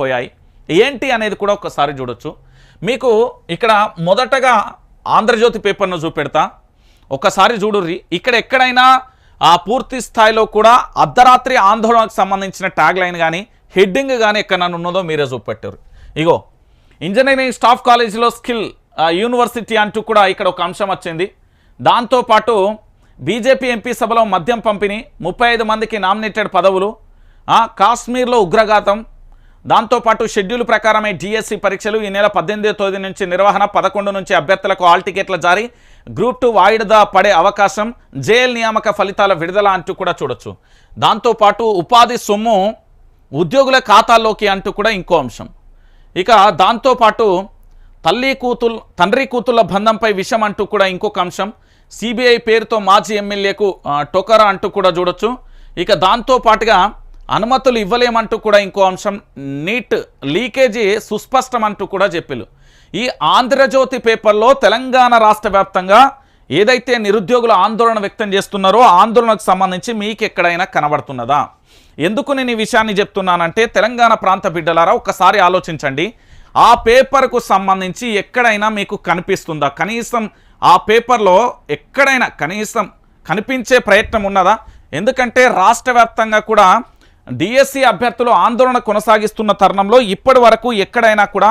పోయాయి. ఏంటి అనేది కూడా ఒకసారి చూడొచ్చు. మీకు ఇక్కడ మొదటగా ఆంధ్రజ్యోతి పేపర్ను చూపెడతా. ఒకసారి చూడుర్రి. ఇక్కడ ఎక్కడైనా ఆ పూర్తి స్థాయిలో కూడా అర్ధరాత్రి ఆందోళనకు సంబంధించిన ట్యాగ్ లైన్ కానీ హెడ్డింగ్ కానీ ఎక్కడ ఉన్నదో మీరే చూపెట్టారు. ఇగో ఇంజనీరింగ్ స్టాఫ్ కాలేజీలో స్కిల్ యూనివర్సిటీ అంటూ కూడా ఇక్కడ ఒక అంశం వచ్చింది. దాంతోపాటు బీజేపీ ఎంపీ సభలో మద్యం పంపిణీ ముప్పై ఐదు మందికి నామినేటెడ్ పదవులు కాశ్మీర్లో ఉగ్రఘాతం దాంతోపాటు షెడ్యూల్ ప్రకారమే డిఎస్సి పరీక్షలు ఈ నెల పద్దెనిమిదో తేదీ నుంచి నిర్వహణ పదకొండు నుంచి అభ్యర్థులకు ఆల్ టికెట్ల జారీ. గ్రూప్ టూ వాయిదా పడే అవకాశం జేఎల్ నియామక ఫలితాల విడుదల అంటూ కూడా చూడొచ్చు. దాంతోపాటు ఉపాధి సొమ్ము ఉద్యోగుల ఖాతాల్లోకి అంటూ కూడా ఇంకో అంశం. ఇక దాంతోపాటు తల్లి కూతుల్ తండ్రి కూతుళ్ళ బంధంపై విషం అంటూ కూడా ఇంకొక అంశం. సిబిఐ పేరుతో మాజీ ఎమ్మెల్యేకు టొకరా అంటూ కూడా చూడొచ్చు. ఇక దాంతో పాటుగా అనుమతులు ఇవ్వలేమంటూ కూడా ఇంకో అంశం నీట్ లీకేజీ సుస్పష్టం అంటూ కూడా చెప్పారు ఈ ఆంధ్రజ్యోతి పేపర్లో తెలంగాణ రాష్ట్ర వ్యాప్తంగా ఏదైతే నిరుద్యోగులు ఆందోళన వ్యక్తం చేస్తున్నారో ఆందోళనకు సంబంధించి మీకు ఎక్కడైనా కనబడుతున్నదా? ఎందుకు నేను ఈ విషయాన్ని చెప్తున్నానంటే తెలంగాణ ప్రాంత బిడ్డలారా ఒకసారి ఆలోచించండి. ఆ పేపర్కు సంబంధించి ఎక్కడైనా మీకు కనిపిస్తుందా? కనీసం ఆ పేపర్లో ఎక్కడైనా కనీసం కనిపించే ప్రయత్నం ఉన్నదా? ఎందుకంటే రాష్ట్ర వ్యాప్తంగా కూడా డిఎస్సి అభ్యర్థులు ఆందోళన కొనసాగిస్తున్న తరుణంలో ఇప్పటి వరకు ఎక్కడైనా కూడా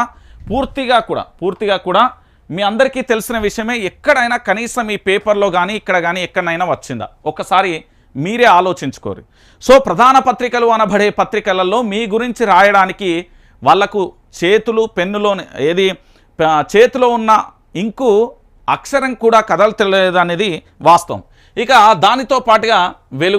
పూర్తిగా కూడా పూర్తిగా కూడా మీ అందరికీ తెలిసిన విషయమే ఎక్కడైనా కనీసం ఈ పేపర్లో కానీ ఇక్కడ కానీ ఎక్కడైనా వచ్చిందా? ఒకసారి మీరే ఆలోచించుకోరు. సో ప్రధాన పత్రికలు అనబడే పత్రికలలో మీ గురించి రాయడానికి వాళ్ళకు చేతులు పెన్నులో ఏది చేతిలో ఉన్న ఇంకు అక్షరం కూడా కదలతలేదు అనేది వాస్తవం. ఇక దానితో పాటుగా వెలుగు